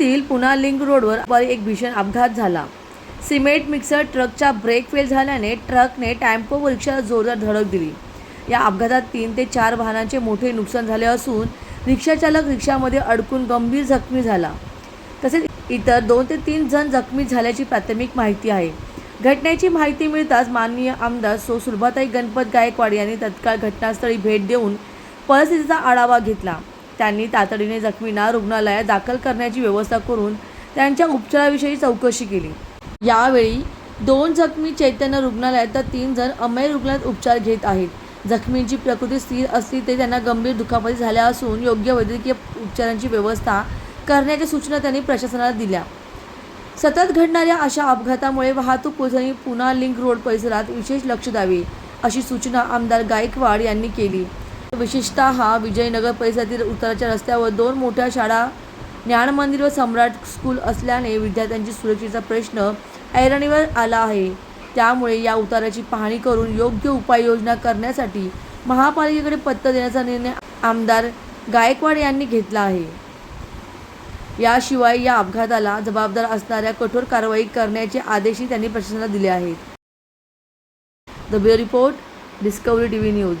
येथील पुना लिंक रोडवर एक भीषण अपघात झाला. सिमेंट मिक्सर ट्रकचा ब्रेक फेल झाल्याने ट्रकने टॅम्पो व रिक्षाला जोरदार धडक दिली. या अपघातात तीन ते चार वाहनांचे मोठे नुकसान झाले असून रिक्षाचालक रिक्षामध्ये अडकून गंभीर जखमी झाला. तसेच इतर दोन ते तीन जण जखमी झाल्याची प्राथमिक माहिती आहे. घटनेची माहिती मिळताच माननीय आमदार सो. सुलभाताई गणपत गायकवाड यांनी तत्काळ घटनास्थळी भेट देऊन परिस्थितीचा आढावा घेतला. त्यांनी तातडीने जखमींना रुग्णालयात दाखल करण्याची व्यवस्था करून त्यांच्या उपचाराविषयी चौकशी केली. यावेळी दोन जखमी चैतन्य रुग्णालयात तर तीन जण अमेय रुग्णालयात उपचार घेत आहेत. जखमींची प्रकृती स्थिर असली तरी त्यांना गंभीर दुखापती झाल्या असून योग्य वैद्यकीय उपचारांची व्यवस्था करण्याच्या सूचना त्यांनी प्रशासनाला दिल्या. सतत घडणाऱ्या अशा अपघातामुळे वाहतूक पोलिसांनी पुन्हा लिंक रोड परिसरात विशेष लक्ष द्यावे अशी सूचना आमदार गायकवाड यांनी केली. विशेषतः विजयनगर परिसरातील उताराच्या रस्त्यावर दोन मोठ्या शाळा ज्ञान मंदिर व सम्राट स्कूल असल्याने विद्यार्थ्यांची सुरक्षेचा प्रश्न ऐरणीवर आला आहे. त्यामुळे या उताराची पाहणी करून योग्य उपाययोजना करण्यासाठी महापालिकेकडे पत्र देण्याचा निर्णय आमदार गायकवाड यांनी घेतला आहे. याशिवाय या अपघाताला जबाबदार असणाऱ्या कठोर कारवाई करण्याचे आदेशही त्यांनी प्रशासनाला दिले आहेत. The bureau report Discovery TV V news